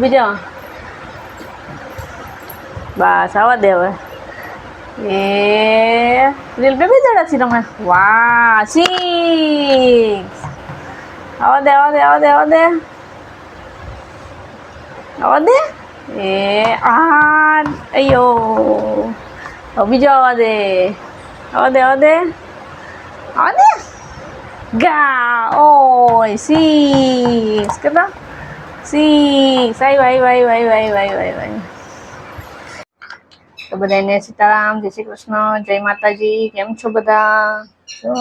ઊભી જાઓ બસ, આવા દે હવે. એ, રીલ બે બે દડાથી તમે? વાહ સિક્સ આવા દે આવા દે આવા દે આવા દે. આવા દે? એ, આઠ. અಯ್યો હવે બીજો આવા દે. આવા દે આવા દે. આવા દે? ગા, ઓય સિક્સ કેટલા? સિક્સ વાય વાય વાય વાય વાય વાય વાય તો બધાને સીતારામ, જય શ્રી કૃષ્ણ, જય માતાજી, કેમ છો બધા? જો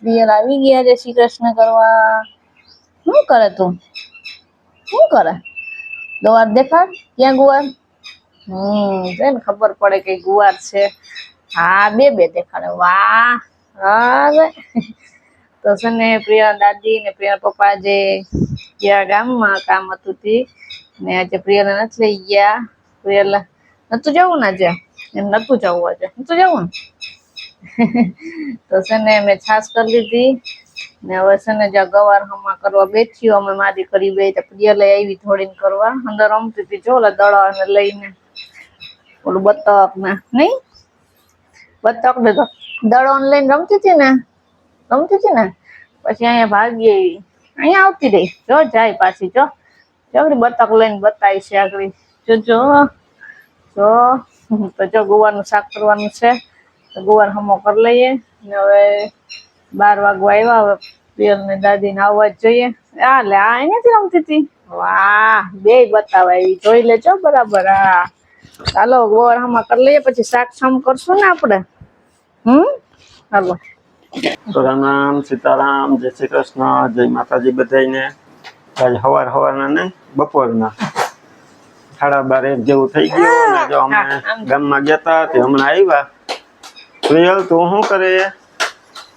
પ્રિયર આવી ગયા જય શ્રી કૃષ્ણ કરવા. શું કરે તું? શું કરે? ગવાર દેખાડ, ક્યાં ગુવાર? હમ, છે ને ખબર પડે કે ગુવાર છે. હા, બે બે દેખાડે. વાહ અરે તો છે ને પ્રિયા દાદી ને પ્રિયા પપ્પા જે ગયા ગામમાં કામ હતું તે, ને આજે પ્રિયાને નથી લઈ ગયા. પ્રિયલા નતું જવું ને આજે? એમ નતું જવું આજે. નતું જવું ને? તો છે ને મેં છાશ કરી લીધી. ને હવે છે ને જ્યાં ગવાર હમા કરવા બેઠી અમે મારી કરી બે પ્રિયા લઈ આવી થોડીને કરવા. અંદર રમતી હતી જો દડા ને લઈને. ઓલું બતક ને નહીં? બતક ને દડો લઈને રમતી હતી ને? રમતી હતી ને? પછી અહીંયા ભાગી આવી. અહીંયા આવતી રહી. જો જાય પાછી, જો. જો આગળ બતક લઈને બતાવી છે આગળ. જો જો. જો. તો જો ગુવારનું શાક કરવાનું છે. તો ગુવાર હમો કરી લઈએ. ને હવે બાર વાગવા આવ્યા. હવે પિયર ને દાદી ને આવવા જ જોઈએ. આ લે, આ અહીંયાથી રમતી હતી? વાહ, બે બતાવા એવી. જોઈ લેજો, બરાબર. હા. ચાલો, ગુવાર હમા કરી લઈએ. પછી શાક સામ કરશું ને આપણે? હમ? હાલો. તો રામ રામ સીતારામ જય શ્રી કૃષ્ણ જય માતાજી બધાને આજે હવાર હવારના ને બપોરના. સાડા બાર એક જેવું થઈ ગયું ને જો અમે ગામમાં ગયા તા તે હમણાં આવ્યા પ્રિયલ તું શું કરે?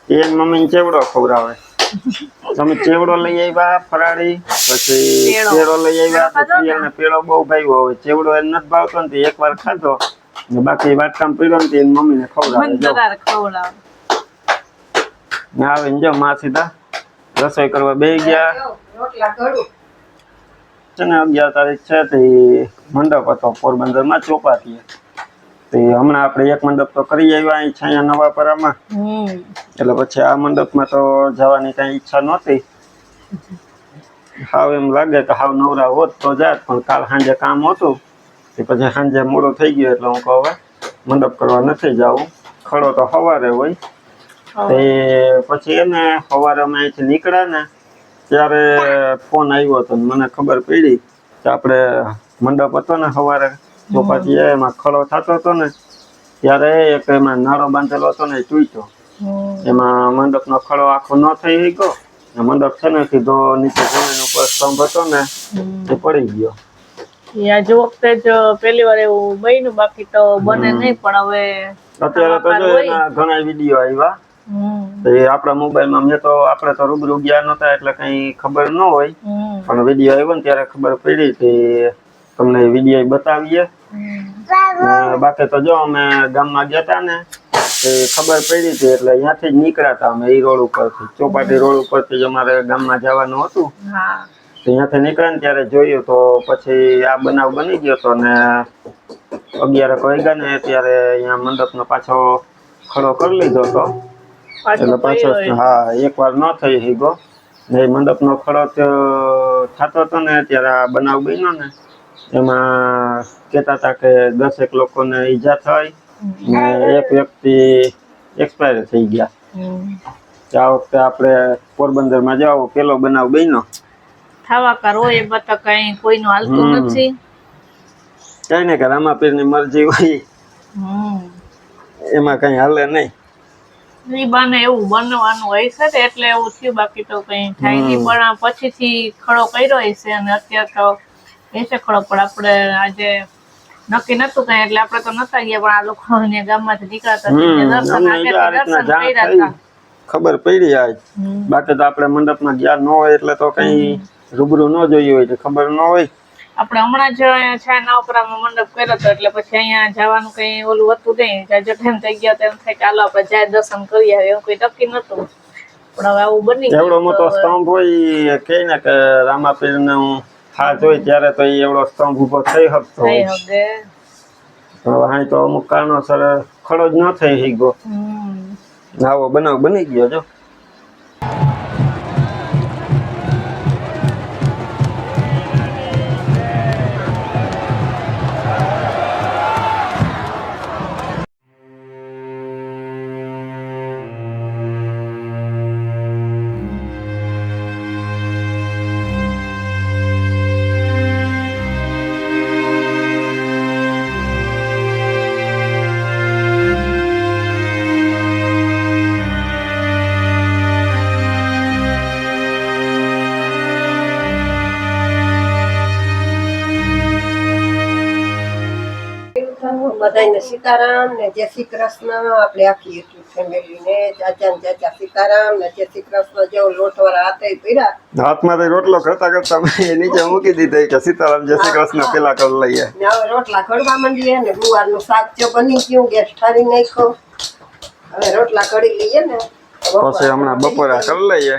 એ મમ્મી ચેવડો ખવડાવે. તમે ચેવડો લઈ આવ્યા ફરાળી? પછી ચેડો લઈ આવ્યા તો ને? પ્રિયલને પેળો બહુ ભાવ્યો હવે ચેવડો એને નથી ભાવતો ને એક એકવાર ખાધો. ને બાકી વાટકામ પીડો ને મમ્મીને ખવડાવે. ખવડાવ. ને આવીને જો માં સીધા રસોઈ કરવા બે ગયા. છે ને અગિયાર તારીખ છે તે મંડપ હતો પોરબંદરમાં ચોપાટીએ. તે હમણાં આપણે એક મંડપ તો કરી આવ્યા અહીં છાયા નવાપરામાં. પરામાં એટલે પછી આ મંડપમાં તો જવાની કાંઈ ઈચ્છા નહોતી. હાવ એમ લાગે કે હાવ નવરા હોત તો જાત પણ કાલ સાંજે કામ હતું. તે પછી સાંજે મોડો થઈ ગયો એટલે હું કહું હવે મંડપ કરવા નથી જવું. ખડો તો સવારે હોય. તે પછી એને સવારે અમે અહીંથી નીકળ્યા ને ત્યારે ફોન આવ્યો હતો ને મને ખબર પડી કે આપણે મંડપ હતો ને સવારે ચોપાટી એમાં ખડો થતો હતો ને ત્યારે એક એમાં નાળો બાંધેલો હતો ને ચૂઈતો એમાં મંડપ મંડપનો ખડો આખો ન થઈ ગયો ને મંડપ છે ને સીધો નીચે જમીન ઉપર સ્તંભ હતો ને. એ પડી ગયો. યા જો વખતે જ પહેલી વાર એવું બન્યું બાકી તો બને નહીં પણ હવે અત્યારે તો જો ઘણા વીડિયો આવ્યા. તો એ આપણા મોબાઈલમાં મેં તો આપણે તો રૂબરૂ ગયા નહોતા એટલે કઈ ખબર ન હોય. પણ વીડિયો આવ્યો ને ત્યારે ખબર પડી કે તમને વીડિયો બતાવીએ. બાકી તો જો અમે ગામમાં ગયા હતા ને તે ખબર પડી હતી એટલે અહીંયાથી જ નીકળ્યા હતા અમે એ રોડ ઉપરથી. ચોપાટી રોડ ઉપરથી જ અમારે ગામમાં જવાનું હતું. અહીંયાથી નીકળ્યા ને ત્યારે જોયું તો પછી આ બનાવ બની ગયો હતો ને અગિયાર વાગ્યા ને ત્યારે અહીંયા મંડપનો પાછો ખડો કરી લીધો હતો એટલે પાછો. હા એકવાર ન થઈ હીગો ને મંડપનો ખડો થતો હતો ને ત્યારે આ બનાવ બન્યો ને એમાં કહેતા હતા કે દસેક લોકોને ઈજા થઈ ને એક વ્યક્તિ એક્સપાયર થઈ ગયા. આ વખતે આપણે પોરબંદરમાં જાવ પેલો બનાવ બન્યો. થાવાકાર હોય એમાં તો કઈ કોઈનું હાલતું નથી. કઈ ને કે રામાપીરની મરજી હોય. એમાં કઈ હાલે નહીં. બાને એવું બનવાનું હોય છે એટલે એવું થયું. બાકી તો કઈ થાય નહીં. પણ પછીથી ખડો કર્યો હશે અને અત્યારે તો હશે ખડો. પણ આપણે આજે નક્કી નતું કઈ એટલે આપણે તો નતા ગયા પણ આ લોકો ગામ ગામમાંથી નીકળતા દર્શન કર્યા હતા. ખબર પડી આજ. બાકી તો આપણે મંડપમાં ગયા ન હોય એટલે તો કઈ રૂબરૂ ન જોયું હોય ખબર ન હોય. આપણે હમણાં જ અહીંયા છે નવપરામાં મંડપ કર્યો હતો એટલે પછી અહીંયા જવાનું કઈ ઓલું હતું નહીં. જ્યાં જઠેમ થઈ ગયા તેમ થાય ચાલો આપણે જાય દર્શન કરી આવે એવું કોઈ નક્કી નતું પણ હવે આવું બની ગયું એવડો મોટો સ્તંભ હોય કે ને કે રામાપીરનું થાચ હોય ત્યારે તો એ એવડો સ્તંભ ઊભો થઈ શકતો થઈ હવે તો અમુક કારણોસર ખડો જ ન થઈ શક્યો. હમ. આવો બનાવ બની ગયો જો. બધાને સીતારામ ને જય શ્રી કૃષ્ણ. આપણે આખી એટલું ફેમિલીને ચાચા ને ચાચા સીતારામ ને જય શ્રી કૃષ્ણ જેવો લોટવાળા હાથે પીડા હાથમાંથી રોટલો કરતા કરતા એ નીચે મૂકી દીધો. કે સીતારામ જય શ્રી કૃષ્ણ પેલા કરી લઈએ. ને હવે રોટલા ઘડવા માંડીએ ને ગુવારનું શાક જો બની ગયું ગેસ ઠારી નાખ્યો. હવે રોટલા કરી લઈએ ને. પછી હમણાં બપોરા કરી લઈએ.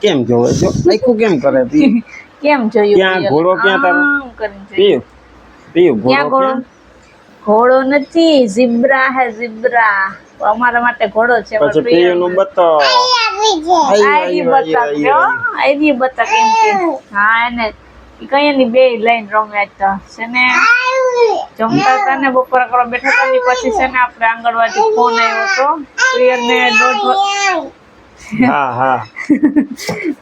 કેમ જોવે જો આખું કેમ કરે કેમ જોયું ક્યાં? ઘોડો ક્યાં તારો? પીયું પીયું ઘોડો ઘોડો? ક્યાં? ઘોડો નથી ઝીબ્રા હે ઝીબ્રા. અમારા માટે ઘોડો છે પછી પીયું નું બતો આયરી બતક જો બતક એમ કે. હા એને કઈ ની બે લઈને રમ્યા તો. છે ને જમતા હતા ને બપોર કરવા બેઠા હતા પછી છે ને આપણે આંગણવાડી ફોન આવ્યો હતો પ્રિયર ને દોઢ હા હા.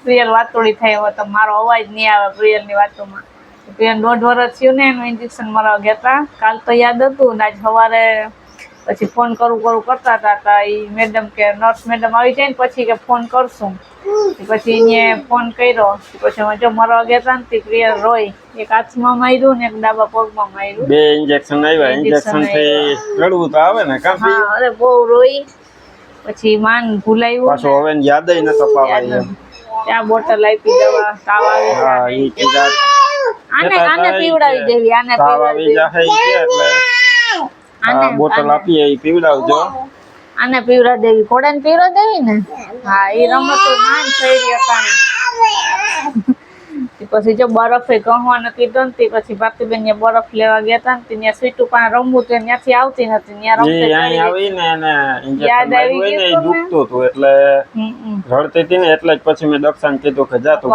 પ્રિયલ વાતુડી થઈ હતો મારો અવાજ નહીં આવે પ્રિયલની વાતોમાં. પ્રિયલ દોઢ વર્ષ થયું ને એનું ઇન્જેક્શન મારા ગયા હતા કાલ તો યાદ હતું ને આજ સવારે પછી ફોન કરું કરું કરતા હતા તા. એ મેડમ કે નર્સ મેડમ આવી જાય ને પછી કે ફોન કરશું. પછી એને ફોન કર્યો. પછી જો મારો ગયા હતા ને તે પ્રિયલ રોય એક હાથમાં માર્યું ને એક ડાબા પગમાં માર્યું. બે ઇન્જેક્શન આવ્યા. ઇન્જેક્શનથી રડવું તો આવે ને કાં હા અરે બહુ રોઈ. પછી માન ભૂલાયું પાછો હવે યાદ ન તપાવાય ત્યાં બોટલ આપી દવા તાવ આવે હા ઈ કીધા આને આને પીવડાવી દેવી આને તાવ આવી દેવી કે એટલે. આને બોટલ આપી આપીએ પીવડાવજો. આને પીવડા દેવી. ઘોડાને પીવડા દેવી ને? હા એ રમતો માન થઈ રહ્યો હતા પછી જો બરફે ગહવાનું કીધું ને તે પછી ભારતીબેન ને બરફ લેવા ગયા હતા ને ત્યાં સીટું પાણી રમવું તો ત્યાંથી આવતી નથી ત્યાં રમતી એને યાદ આવી ગયું દુખતું હતું એટલે. રડતી હતી ને એટલે જ પછી મેં દક્ષાને કીધું કે જા તું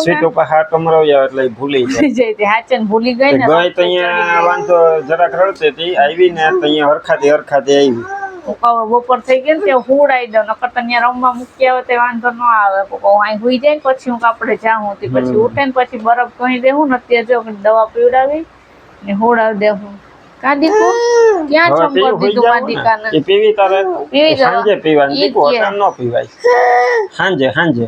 સીટ ઉપર હાથ કમરાવી આવે એટલે ભૂલી જાય તે ભૂલી ગઈ ને ગઈ તો અહીંયા વાંધો જરાક રડતી હતી આવી ને અહીંયા હરખાતી હરખાતી આવી. બપોર થઈ ગઈ ને તે હુડાઈ દઉં નકર ત્યાં રમવા મૂકી આવે તે વાંધો ન આવે. અહીં હુઈ જાય પછી હું કાપડે જાઉં પછી ઉઠે ને પછી બરફ કહી દેવું ને અત્યારે જો દવા પીવડાવી ને હુડાવી દેવું કા દીકુ? ક્યાં હવે ચંપલ પીવું હોઈ દીધું જાવ ને. એ પીવી તારે? પીવી સાંજે પીવાની. ઈ દીકુ ન પીવાય. સાંજે સાંજે.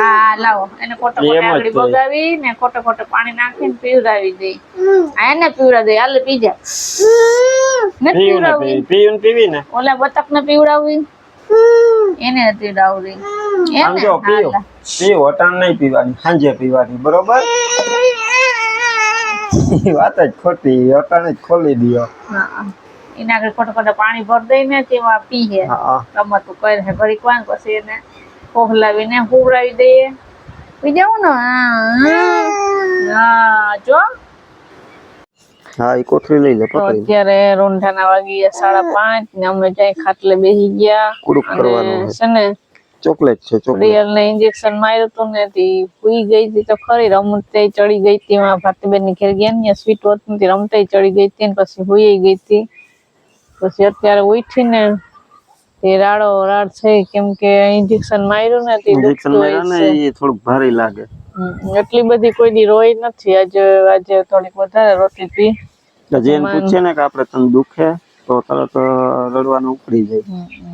હા લાવો. એને આગળી. બગાવી ને ખોટે ખોટે પાણી નાખીને પીવડાવી દે. આ એને પીવડા દે. હાલે પી જા. ને પીવડાવી પીવી પીવું ને પીવી ઓલા બતક ને પીવડાવવી એને પીવડાવવી આમ એને? પીવું અટાણ નહીં પીવાની. સાંજે પીવાની. બરોબર? ઈ વાત જ ખોટી અટાણે જ ખોલી દ્યો. હા એના આગળ ખોટો ખોટો પાણી ભર દઈને તેમાં પીએ હા. રમતું કરે છે ઘડીક વાર પછી એને કોહલાવીને હુવડાવી દઈએ. પી જવું ને? હા. જો. હા એ કોથળી લઈ લે અત્યારે રોંઢાના વાગી ગયા સાડા પાંચ ને અમે જાય ખાટલે બેસી ગયા. કુડુક કરવાનું છે ને ચોકલેટ છે ચોકલેટ. ને ઇન્જેક્શન માર્યું હતું ને તી હુઈ ગઈ હતી તો ખરી રમતે ચડી ગઈ હતી. માં ભારતીબેનની ઘેર ગયા ને સ્વીટ હોતની રમતે ચડી ગઈ હતી ને પછી હુઈ ગઈ હતી. પછી અત્યારે ઉઠી ને તે રાડો રાડ છે કેમ કે ઇન્જેક્શન માર્યું ને તે ઇન્જેક્શન માર્યું ને એ થોડુંક ભારે લાગે. એટલી બધી કોઈ દી રોઈ નથી. આજે આજે થોડીક વધારે રોતી હતી તો જે એને માન. પૂછે ને કે આપણે તને દુખે. તો તરત રડવાનું ઉપડી જાય.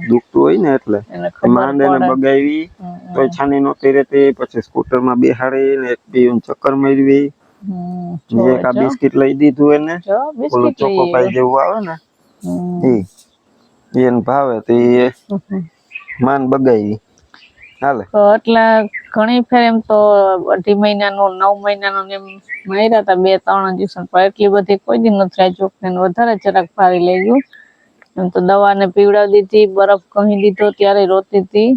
દુખતું હોય ને એટલે. માંડ એને બગાવી તો છાની નહોતી રહેતી પછી સ્કૂટરમાં બેહાડી ને એક બી ચક્કર મેળવી જે કા એક આ જો, બિસ્કિટ લઈ દીધું એને ઓલું ચોકો પાઈ જેવું આવે ને એ એને ભાવે તો એ માન બગાવી એટલે ઘણી ફેર એમ તો અઢી નો નવ મહિનાનો એમ માર્યા હતા બે ત્રણ ઇન્જેક્શન પણ એટલી બધી કોઈ દી નથી રાજુ ને વધારે જરાક ભારી લઈ ગયું. એમ તો દવાને પીવડાવી દીધી બરફ કહી દીધો ત્યારે રોતી હતી.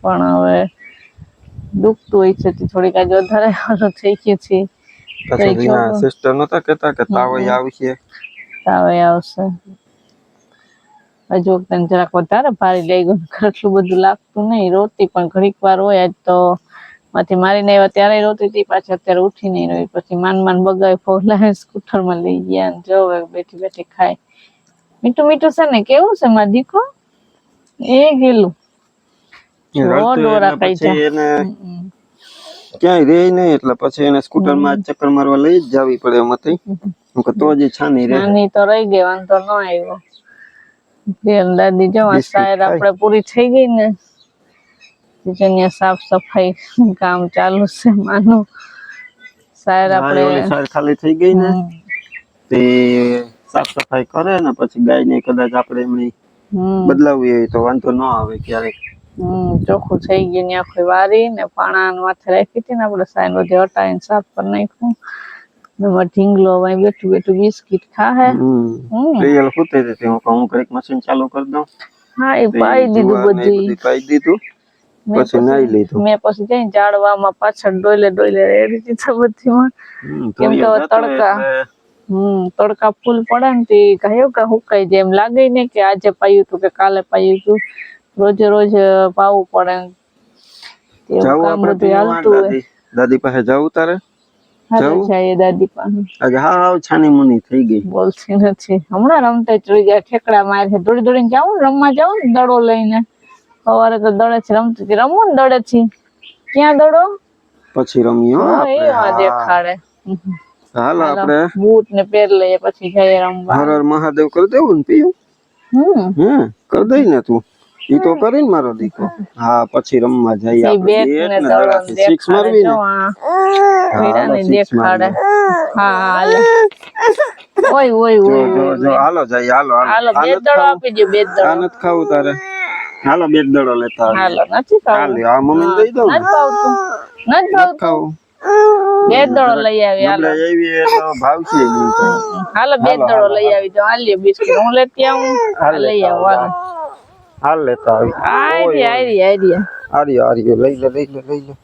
પણ હવે દુખતું હોય છે થોડીક આજે વધારે થઈ ગયું છે. સિસ્ટર નતા કેતા કે તાવ આવશે? તાવ આવશે. હજુ વખતે જરાક વધારે ભારે લઈ ગયું આટલું બધું લાગતું નહીં. રોતી પણ ઘડીક વાર હોય આજ તો માંથી મારીને આવ્યા ત્યારે રોતી હતી પાછી અત્યારે ઉઠી નહીં રહી. પછી માન માન બગાવી ફોલાવે સ્કૂટરમાં લઈ ગયા અને જો બેઠી બેઠી ખાય. મીઠું મીઠું છે ને કેવું છે મારા દીકો એ એટલે હમ. ક્યાંય રે નહીં એટલે પછી એને સ્કૂટરમાં જ ચક્કર મારવા લઈ જ જાવી પડે એમાંથી તો જ છાની રહે. તો રહી ગઈ વાંધો ન આવ્યો. દાદી જો સાયર આપણે પૂરી થઈ ગઈ ને કિચનની સાફ સફાઈ કામ ચાલુ છે માનું. સાયર આપણે ખાલી થઈ ગઈ ને તે સાફ સફાઈ કરે ને પછી ગાય ને કદાચ આપણે એમની બદલાવવી હોય તો વાંધો ન આવે ક્યારેક. ચોખ્ખું થઈ ગયું ને આખી વારી ને પાણા માથે રાખી હતી ને આપણે સાયર બધી હટાવીને સાફ કરી નાખ્યું. એમાં ઢીંગલો હવે બેઠું બેઠું બિસ્કિટ ખાહે. હમ. હમ. પ્રિયલ સુતી હતી હું કહું હું ઘડીક મશીન ચાલુ કરી દઉં. હા એ પાઈ દીધું બધું પાઈ દીધું. પછી નાઈ લીધું. મેં પછી જઈને જાડવામાં પાછળ ડોલે ડોલે રેડી દીધા બધીમાં. કેમ કે તડકા. હમ તડકા ફૂલ પડે ને તે કહ્યું કે હુકાઈ જાય. એમ લાગે ને કે આજે પાયું તું કે કાલે પાયું તું રોજે રોજ પાવું પડે. જાવું આપણે દાદી. પાસે જવું તારે. દાદી પાસે. હાવ છાની મુની થઈ ગઈ. બોલતી નથી. હમણાં રમતા જ જાય ઠેકડા મારે દોડી દોડીને જાવું રમવા જાવું ને દડો લઈને. સવારે તો દડે છે રમતી હતી. રમવું ને દડે છે ક્યાં દડો? પછી રમ્યો આપણે. દેખાડે. હાલ આપણે. બૂટ ને પહેર લઈએ પછી જઈએ રમવા. હર હર મહાદેવ કરી દેવું ને પીયું? હમ. હે કરી દઈ ને તું. ઈ તો કરીને મારો દીકરો. હા પછી રમવા જઈએ ઈ આપણે ને સિક્સ મારવી ને. હાલો દેખાડે. હા ઓય ઓય ઓય જો જો હાલો જઈએ હાલો હાલો. બે દડો આપી દે બે દડો. આ નથી ખાવું તારે. હાલો બે દડો લેતા. હાલો નથી ખાવું. હાલે આ મમ્મી દઈ દઉં નથી ભાવતું નથી ખાવું બે દડો લઈ આવી હાલો. એટલે ભાવશે ય નહીં હાલો બે દડો લઈ આવી જો હાલ્યો બિસ્કિટ. હું લેતી આવું. લઈ આવો હાલો. હાલ લેતા આવી. આરી આરી લઈ લે લઈ લે લઈ લે.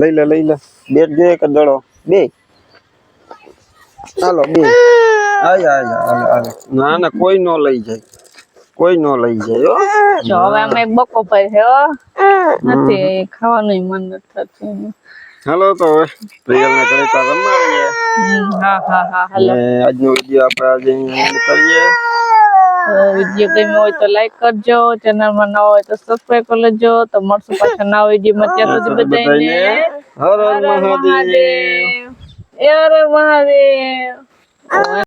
લઈ લે લઈ લે. બેટ જોઈએ કે દડો. બે. હાલો બે. આય આય હાલે હાલે ના ના કોઈ નો લઈ જાય. કોઈ નો લઈ જાય હો. જો હવે અમે બકો પર છે હો. નથી ખાવાનું મન નથી થતું. હાલો તો હવે પ્રિયલ ને ઘરે તો રમાડીએ. હા હા હા હાલો. આજનો વિડિયો આપણે આજે કરીએ. વીડિયો ગમ્યો હોય તો લાઈક કરજો. ચેનલમાં નવા હોય તો સબસ્ક્રાઇબ કરી લેજો. તો મળશું પાછા નવા વીડિયો માં ત્યાં સુધી બધાને હર હર મહાદેવ. હર મહાદેવ.